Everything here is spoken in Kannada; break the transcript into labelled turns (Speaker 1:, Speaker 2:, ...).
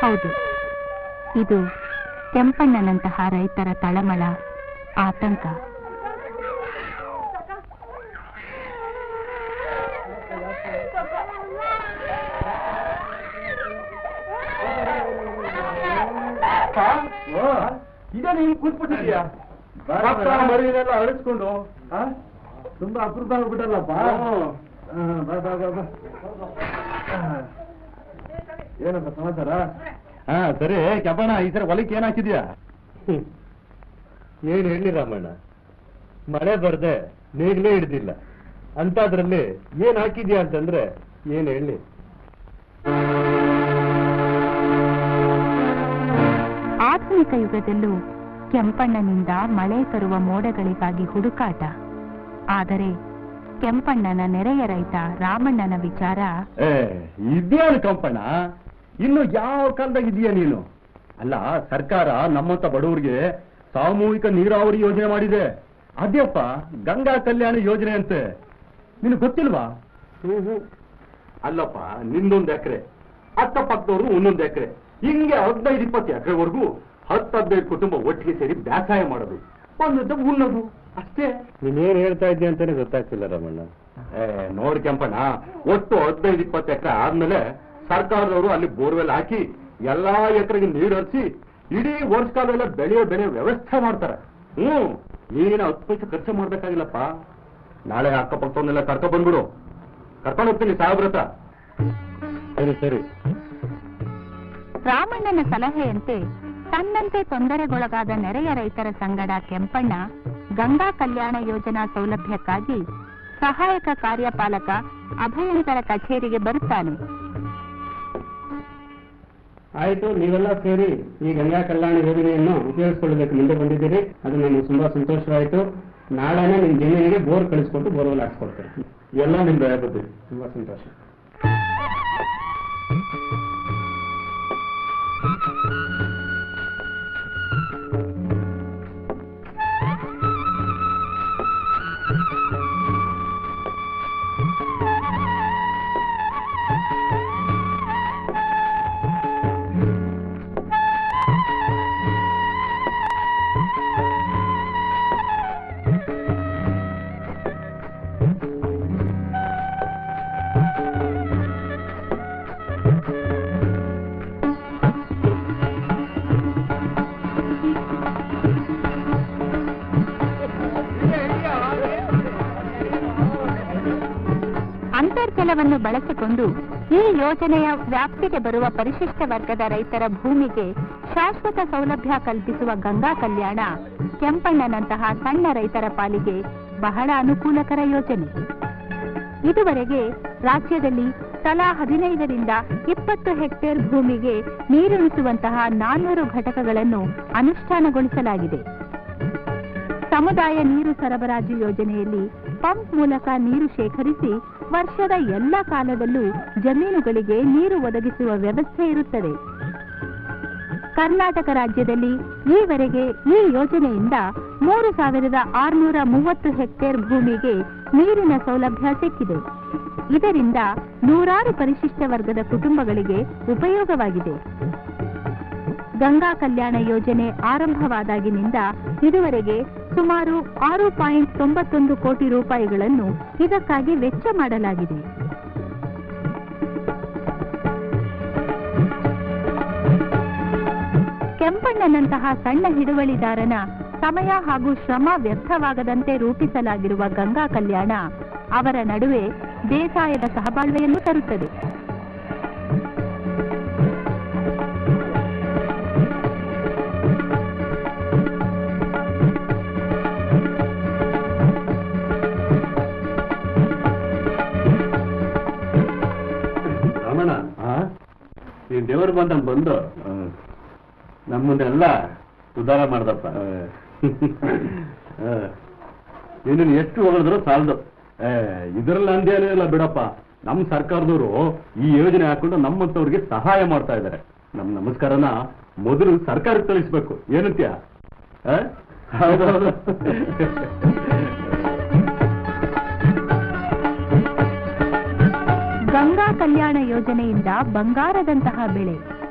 Speaker 1: ಹೌದು. ಇದು ಕೆಂಪಣ್ಣನಂತಹ ರೈತರ ತಳಮಳ ಆತಂಕ.
Speaker 2: ಈಗ ನೀನ್ ಕೂತ್ಬಿಟ್ಟಿದ್ಯಾ? ಮರಿನೆಲ್ಲ ಅಳಿಸ್ಕೊಂಡು ತುಂಬಾ ಅಪರೂಪ ಆಗ್ಬಿಟ್ಟಲ್ಲಪ್ಪ ಏನಪ್ಪ ಸಮಾಚಾರ? ಹಾ ಸರಿ. ಕೆಂಪಣ್ಣ ಈ ಸರಿ ಹೊಲಕ್ಕೆ ಏನ್ ಹಾಕಿದ್ಯಾ?
Speaker 3: ಏನ್ ಹೇಳಿ ರಾಮಣ್ಣ? ಮಳೆ ಬರ್ದೆ ನೀರ್ಲೇ ಹಿಡ್ದಿಲ್ಲ. ಅಂತದ್ರಲ್ಲಿ ಏನ್ ಹಾಕಿದ್ಯಾ ಅಂತಂದ್ರೆ ಏನ್ ಹೇಳಿ?
Speaker 1: ಯುಗದಲ್ಲೂ ಕೆಂಪಣ್ಣನಿಂದ ಮಳೆ ತರುವ ಮೋಡಗಳಿಗಾಗಿ ಹುಡುಕಾಟ. ಆದರೆ ಕೆಂಪಣ್ಣನ ನೆರೆಯ ರೈತ ರಾಮಣ್ಣನ ವಿಚಾರ
Speaker 2: ಏ ಕೆಂಪಣ್ಣ ಕಂಪಣ್ಣ? ಇನ್ನು ಯಾವ ಕಾಲದಾಗ ಇದೀಯ ನೀನು? ಅಲ್ಲ ಸರ್ಕಾರ ನಮ್ಮಂತ ಬಡವರಿಗೆ ಸಾಮೂಹಿಕ ನೀರಾವರಿ ಯೋಜನೆ ಮಾಡಿದೆ. ಅದ್ಯಪ್ಪ ಗಂಗಾ ಕಲ್ಯಾಣ ಯೋಜನೆ ಅಂತೆ ನಿನ್ ಗೊತ್ತಿಲ್ವಾ ಅಲ್ಲಪ್ಪ ನಿಂದೊಂದು ಎಕರೆ. ಅಕ್ಕಪಕ್ಕದವರು ಒಂದೊಂದು ಎಕರೆ. ಹಿಂಗೆ ಹದಿನೈದು ಇಪ್ಪತ್ತು ಎಕರೆವರೆಗೂ ಹತ್ತು ಹದಿನೈದು ಕುಟುಂಬ ಒಟ್ಟಿಗೆ ಸೇರಿ ಬೇಸಾಯ ಮಾಡೋದು. ಒಂದು ಉಣ್ಣೋದು. ಅಷ್ಟೇ.
Speaker 3: ನೀನೇನ್ ಹೇಳ್ತಾ ಇದ್ದೀಯ ಅಂತಾನೆ ಗೊತ್ತಾಗ್ತಿಲ್ಲ ರಾಮಣ್ಣ.
Speaker 2: ಏ ನೋಡಿ ಕೆಂಪಣ್ಣ ಒಟ್ಟು ಹದಿನೈದು ಇಪ್ಪತ್ತು ಎಕರೆ ಆದ್ಮೇಲೆ ಸರ್ಕಾರದವರು ಅಲ್ಲಿ ಬೋರ್ವೆಲ್ ಹಾಕಿ ಎಲ್ಲಾ ಎಕರೆಗೆ ನೀರು ಹರಿಸಿ ಇಡೀ ವರ್ಷ ಕಾಲ ಎಲ್ಲ ಬೆಳೆಯೋ ಬೆಳೆ ವ್ಯವಸ್ಥೆ ಮಾಡ್ತಾರೆ. ಹ್ಮ್ ನೀನು ಹತ್ತು ಪೈಸೆ ಖರ್ಚು ಮಾಡ್ಬೇಕಾಗಿಲ್ಲಪ್ಪ. ನಾಳೆ ಅಕ್ಕಪಕ್ಕವನ್ನೆಲ್ಲ ಕರ್ಕೊಂಡ್ ಬಂದ್ಬಿಡು. ಕರ್ಕೊಂಡು ಹೋಗ್ತೀನಿ ಸಾಹೇಬ್ರತ
Speaker 3: ಸರಿ ಸರಿ.
Speaker 1: ರಾಮಣ್ಣನ ಸಲಹೆಯಂತೆ ತನ್ನಂತೆ ತೊಂದರೆಗೊಳಗಾದ ನೆರೆಯ ರೈತರ ಸಂಗಡ ಕೆಂಪಣ್ಣ ಗಂಗಾ ಕಲ್ಯಾಣ ಯೋಜನಾ ಸೌಲಭ್ಯಕ್ಕಾಗಿ ಸಹಾಯಕ ಕಾರ್ಯಪಾಲಕ ಅಭಯಂತರ ಕಚೇರಿಗೆ ಬರುತ್ತಾನೆ.
Speaker 3: ಆಯಿತು ನೀವೆಲ್ಲ ಸೇರಿ ಈ ಗಂಗಾ ಕಲ್ಯಾಣ ಯೋಜನೆಯನ್ನು ಉಪಯೋಗಿಸಿಕೊಳ್ಳಬೇಕು ಮುಂದೆ ಬಂದಿದ್ದೀರಿ. ಅದು ನಮಗೆ ತುಂಬಾ ಸಂತೋಷವಾಯಿತು. ನಾಳೆನೇ ನಿಮ್ಮ ಜಮೀನಿಗೆ ಬೋರ್ ಕಳಿಸ್ಕೊಟ್ಟು ಬೋರ್ವೆಲ್ ಹಾಕ್ಸ್ಕೊಡ್ತೇನೆ.
Speaker 2: ಎಲ್ಲ ನಿಮ್ಮ ದಯ
Speaker 3: ತುಂಬಾ ಸಂತೋಷ.
Speaker 1: ಅಂತರ್ಜಲವನ್ನು ಬಳಸಿಕೊಂಡು ಈ ಯೋಜನೆಯ ವ್ಯಾಪ್ತಿಗೆ ಬರುವ ಪರಿಶಿಷ್ಟ ವರ್ಗದ ರೈತರ ಭೂಮಿಗೆ ಶಾಶ್ವತ ಸೌಲಭ್ಯ ಕಲ್ಪಿಸುವ ಗಂಗಾ ಕಲ್ಯಾಣ ಕೆಂಪಣ್ಣನಂತಹ ಸಣ್ಣ ರೈತರ ಪಾಲಿಗೆ ಬಹಳ ಅನುಕೂಲಕರ ಯೋಜನೆ. ಇದುವರೆಗೆ ರಾಜ್ಯದಲ್ಲಿ ತಲಾ ಹದಿನೈದರಿಂದ ಇಪ್ಪತ್ತು ಹೆಕ್ಟೇರ್ ಭೂಮಿಗೆ ನೀರುಣಿಸುವಂತಹ ನಾನ್ನೂರು ಘಟಕಗಳನ್ನು ಅನುಷ್ಠಾನಗೊಳಿಸಲಾಗಿದೆ. ಸಮುದಾಯ ನೀರು ಸರಬರಾಜು ಯೋಜನೆಯಲ್ಲಿ ಪಂಪ್ ಮೂಲಕ ನೀರು ಶೇಖರಿಸಿ ವರ್ಷದ ಎಲ್ಲ ಕಾಲದಲ್ಲೂ ಜಮೀನುಗಳಿಗೆ ನೀರು ಒದಗಿಸುವ ವ್ಯವಸ್ಥೆ ಇರುತ್ತದೆ. ಕರ್ನಾಟಕ ರಾಜ್ಯದಲ್ಲಿ ಈವರೆಗೆ ಈ ಯೋಜನೆಯಿಂದ ಮೂರು ಸಾವಿರದ ಆರುನೂರ ಮೂವತ್ತು ಹೆಕ್ಟೇರ್ ಭೂಮಿಗೆ ನೀರಿನ ಸೌಲಭ್ಯ ಸಿಕ್ಕಿದೆ. ಇದರಿಂದ ನೂರಾರು ಪರಿಶಿಷ್ಟ ವರ್ಗದ ಕುಟುಂಬಗಳಿಗೆ ಉಪಯೋಗವಾಗಿದೆ. ಗಂಗಾ ಕಲ್ಯಾಣ ಯೋಜನೆ ಆರಂಭವಾದಾಗಿನಿಂದ ಇದುವರೆಗೆ ಸುಮಾರು ಆರು ಪಾಯಿಂಟ್ ತೊಂಬತ್ತೊಂದು ಕೋಟಿ ರೂಪಾಯಿಗಳನ್ನು ಇದಕ್ಕಾಗಿ ವೆಚ್ಚ ಮಾಡಲಾಗಿದೆ. ಕೆಂಪಣ್ಣನಂತಹ ಸಣ್ಣ ಹಿಡುವಳಿದಾರನ ಸಮಯ ಹಾಗೂ ಶ್ರಮ ವ್ಯರ್ಥವಾಗದಂತೆ ರೂಪಿಸಲಾಗಿರುವ ಗಂಗಾ ಕಲ್ಯಾಣ ಅವರ ನಡುವೆ ಬೇಸಾಯದ ಸಹಬಾಳ್ವೆಯನ್ನು ತರುತ್ತದೆ.
Speaker 3: ದೇವರು ಬಂದ ಬಂದು ನಮ್ಮನ್ನೆಲ್ಲ ಉದ್ಧಾರ ಮಾಡ್ದಪ್ಪ.
Speaker 2: ನೀನು ಎಷ್ಟು ಹೊಗಳಿದ್ರು ಸಾಲದು. ಇದ್ರಲ್ಲಿ ಅಂದೇನೇ ಇಲ್ಲ ಬಿಡಪ್ಪ. ನಮ್ಮ ಸರ್ಕಾರದವರು ಈ ಯೋಜನೆ ಹಾಕೊಂಡು ನಮ್ಮಂತವ್ರಿಗೆ ಸಹಾಯ ಮಾಡ್ತಾ ಇದ್ದಾರೆ ನಮ್ ನಮಸ್ಕಾರನ ಮೊದಲು ಸರ್ಕಾರಕ್ಕೆ ತಿಳಿಸ್ಬೇಕು ಏನಂತ್ಯ? ಹೌದೌದು.
Speaker 1: ಗಂಗಾ ಕಲ್ಯಾಣ ಯೋಜನೆಯಿಂದ ಬಂಗಾರದಂತಹ ಬೆಳೆ.